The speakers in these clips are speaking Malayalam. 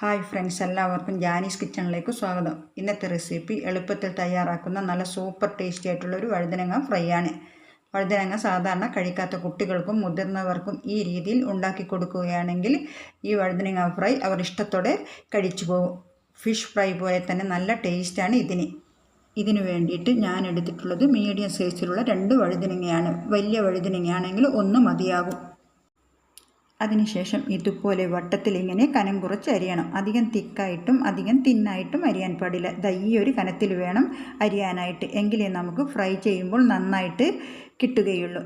ഹായ് ഫ്രണ്ട്സ് എല്ലാവർക്കും ജാനീസ് കിച്ചണിലേക്ക് സ്വാഗതം. ഇന്നത്തെ റെസിപ്പി എളുപ്പത്തിൽ തയ്യാറാക്കുന്ന നല്ല സൂപ്പർ ടേസ്റ്റി ആയിട്ടുള്ള ഒരു വഴുതനങ്ങ ഫ്രൈ ആണ്. വഴുതനങ്ങ സാധാരണ കഴിക്കാത്ത കുട്ടികൾക്കും മുതിർന്നവർക്കും ഈ രീതിയിൽ ഉണ്ടാക്കി കൊടുക്കുകയാണെങ്കിൽ ഈ വഴുതനങ്ങ ഫ്രൈ അവർ ഇഷ്ടത്തോടെ കഴിച്ചു പോകും. ഫിഷ് ഫ്രൈ പോലെ തന്നെ നല്ല ടേസ്റ്റാണ് ഇതിന്. ഇതിന് വേണ്ടിയിട്ട് ഞാൻ എടുത്തിട്ടുള്ളത് മീഡിയം സൈസിലുള്ള രണ്ട് വഴുതനങ്ങയാണ്. വലിയ വഴുതനങ്ങയാണെങ്കിൽ ഒന്ന് മതിയാകും. അതിനുശേഷം ഇതുപോലെ വട്ടത്തിൽ ഇങ്ങനെ കനം കുറച്ച് അരിയണം. അധികം തിക്കായിട്ടും അധികം തിന്നായിട്ടും അരിയാൻ പാടില്ല. ദാ ഈ ഒരു കനത്തിൽ വേണം അരിയാനായിട്ട്. എങ്കിലേ നമുക്ക് ഫ്രൈ ചെയ്യുമ്പോൾ നന്നായിട്ട് കിട്ടുകയുള്ളൂ.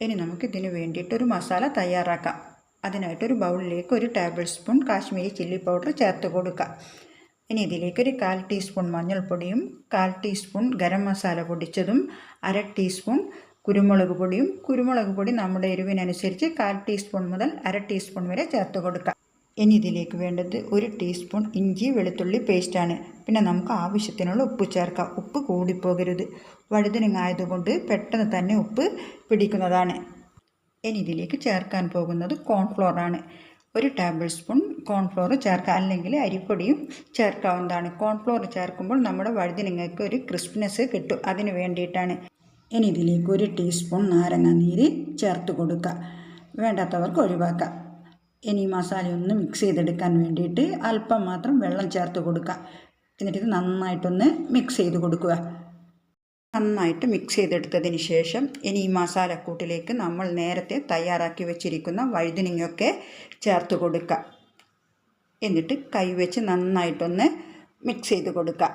ഇനി നമുക്ക് ഇതിന് വേണ്ടിയിട്ടൊരു മസാല തയ്യാറാക്കാം. അതിനായിട്ടൊരു ബൗളിലേക്ക് ഒരു tablespoon Kashmiri chilli powder ചേർത്ത് കൊടുക്കുക ഇനി ഇതിലേക്ക് ഒരു കാൽ ടീസ്പൂൺ മഞ്ഞൾപ്പൊടിയും കാൽ ടീസ്പൂൺ ഗരം മസാല പൊടിച്ചതും അര ടീസ്പൂൺ കുരുമുളക് പൊടിയും കുരുമുളക് പൊടി നമ്മുടെ എരിവിനനുസരിച്ച് കാൽ ടീസ്പൂൺ മുതൽ അര ടീസ്പൂൺ വരെ ചേർത്ത് കൊടുക്കാം. ഇനി ഇതിലേക്ക് വേണ്ടത് ഒരു ടീസ്പൂൺ ഇഞ്ചി വെളുത്തുള്ളി പേസ്റ്റാണ് പിന്നെ നമുക്ക് ആവശ്യത്തിനുള്ള ഉപ്പ് ചേർക്കാം. ഉപ്പ് കൂടിപ്പോകരുത്. വഴുതനങ്ങായതുകൊണ്ട് പെട്ടെന്ന് തന്നെ ഉപ്പ് പിടിക്കുന്നതാണ്. ഇനി ഇതിലേക്ക് ചേർക്കാൻ പോകുന്നത് കോൺഫ്ലോറാണ് ഒരു ടേബിൾ സ്പൂൺ കോൺഫ്ലോർ ചേർക്കാം. അല്ലെങ്കിൽ അരിപ്പൊടിയും ചേർക്കാവുന്നതാണ്. കോൺഫ്ലോർ ചേർക്കുമ്പോൾ നമ്മുടെ വഴുതിനങ്ങൾക്ക് ഒരു ക്രിസ്പിനെസ് കിട്ടും. അതിന് വേണ്ടിയിട്ടാണ്. ഇനി ഇതിലേക്ക് ഒരു ടീസ്പൂൺ നാരങ്ങ നീര് ചേർത്ത് കൊടുക്കുക വേണ്ടാത്തവർക്ക് ഒഴിവാക്കാം. ഇനി മസാല ഒന്ന് മിക്സ് ചെയ്തെടുക്കാൻ വേണ്ടിയിട്ട് അല്പം മാത്രം വെള്ളം ചേർത്ത് കൊടുക്കുക എന്നിട്ട് ഇത് നന്നായിട്ടൊന്ന് മിക്സ് ചെയ്ത് കൊടുക്കുക. നന്നായിട്ട് മിക്സ് ചെയ്തെടുത്തതിന് ശേഷം ഇനി ഈ മസാലക്കൂട്ടിലേക്ക് നമ്മൾ നേരത്തെ തയ്യാറാക്കി വെച്ചിരിക്കുന്ന വഴുതിനിങ്ങൊക്കെ ചേർത്ത് കൊടുക്കുക എന്നിട്ട് കൈവച്ച് നന്നായിട്ടൊന്ന് മിക്സ് ചെയ്ത് കൊടുക്കുക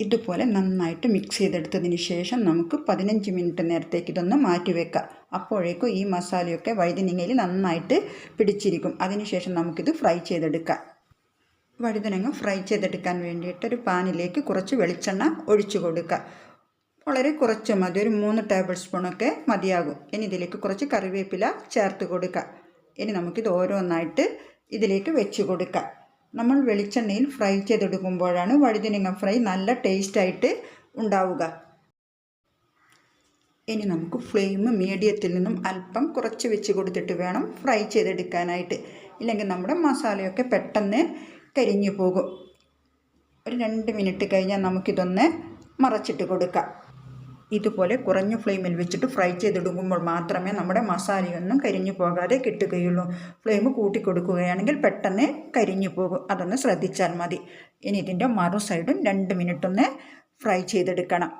ഇതുപോലെ നന്നായിട്ട് മിക്സ് ചെയ്തെടുത്തതിന് ശേഷം നമുക്ക് പതിനഞ്ച് മിനിറ്റ് നേരത്തേക്ക് ഇതൊന്ന് മാറ്റി വെക്കാം. അപ്പോഴേക്കും ഈ മസാലയൊക്കെ വഴുതനങ്ങയിൽ നന്നായിട്ട് പിടിച്ചിരിക്കും. അതിനുശേഷം നമുക്കിത് ഫ്രൈ ചെയ്തെടുക്കാം. വഴുതനങ്ങ ഫ്രൈ ചെയ്തെടുക്കാൻ വേണ്ടിയിട്ട് ഒരു പാനിലേക്ക് കുറച്ച് വെളിച്ചെണ്ണ ഒഴിച്ചു കൊടുക്കുക വളരെ കുറച്ച് മതി. ഒരു മൂന്ന് ടേബിൾ സ്പൂണൊക്കെ മതിയാകും. ഇനി ഇതിലേക്ക് കുറച്ച് കറിവേപ്പില ചേർത്ത് കൊടുക്കുക ഇനി നമുക്കിത് ഓരോന്നായിട്ട് ഇതിലേക്ക് വെച്ച് കൊടുക്കാം. നമ്മൾ വെളിച്ചെണ്ണയിൽ ഫ്രൈ ചെയ്തെടുക്കുമ്പോഴാണ് വഴുതനങ്ങ ഫ്രൈ നല്ല ടേസ്റ്റായിട്ട് ഉണ്ടാവുക. ഇനി നമുക്ക് ഫ്ലെയിം മീഡിയത്തിൽ നിന്നും അല്പം കുറച്ച് വെച്ച് കൊടുത്തിട്ട് വേണം ഫ്രൈ ചെയ്തെടുക്കാനായിട്ട്. ഇല്ലെങ്കിൽ നമ്മുടെ മസാലയൊക്കെ പെട്ടെന്ന് കരിഞ്ഞു പോകും. ഒരു രണ്ട് മിനിറ്റ് കഴിഞ്ഞാൽ നമുക്കിതൊന്ന് മറച്ചിട്ട് കൊടുക്കാം. ഇതുപോലെ കുറഞ്ഞ ഫ്ലെയിമിൽ വെച്ചിട്ട് ഫ്രൈ ചെയ്തെടുക്കുമ്പോൾ മാത്രമേ നമ്മുടെ മസാലയൊന്നും കരിഞ്ഞു പോകാതെ കിട്ടുകയുള്ളൂ. ഫ്ലെയിം കൂട്ടിക്കൊടുക്കുകയാണെങ്കിൽ പെട്ടെന്ന് കരിഞ്ഞു പോകും. അതൊന്ന് ശ്രദ്ധിച്ചാൽ മതി. ഇനി ഇതിന്റെ മറു സൈഡും രണ്ട് മിനിറ്റ് ഒന്ന് ഫ്രൈ ചെയ്തെടുക്കണം.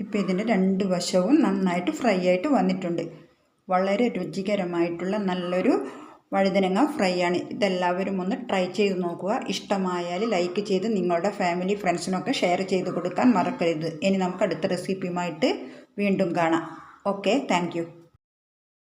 ഇപ്പോൾ ഇതിന്റെ രണ്ട് വശവും നന്നായിട്ട് ഫ്രൈ ആയിട്ട് വന്നിട്ടുണ്ട്. വളരെ രുചികരമായിട്ടുള്ള നല്ലൊരു വഴുതനങ്ങ ഫ്രൈ ആണ്. ഇതെല്ലാവരും ഒന്ന് ട്രൈ ചെയ്ത് നോക്കുക. ഇഷ്ടമായാൽ ലൈക്ക് ചെയ്ത് നിങ്ങളുടെ ഫാമിലി ഫ്രണ്ട്സിനൊക്കെ ഷെയർ ചെയ്ത് കൊടുക്കാൻ മറക്കരുത്. ഇനി നമുക്ക് അടുത്ത റെസിപ്പിയുമായിട്ട് വീണ്ടും കാണാം. Okay thank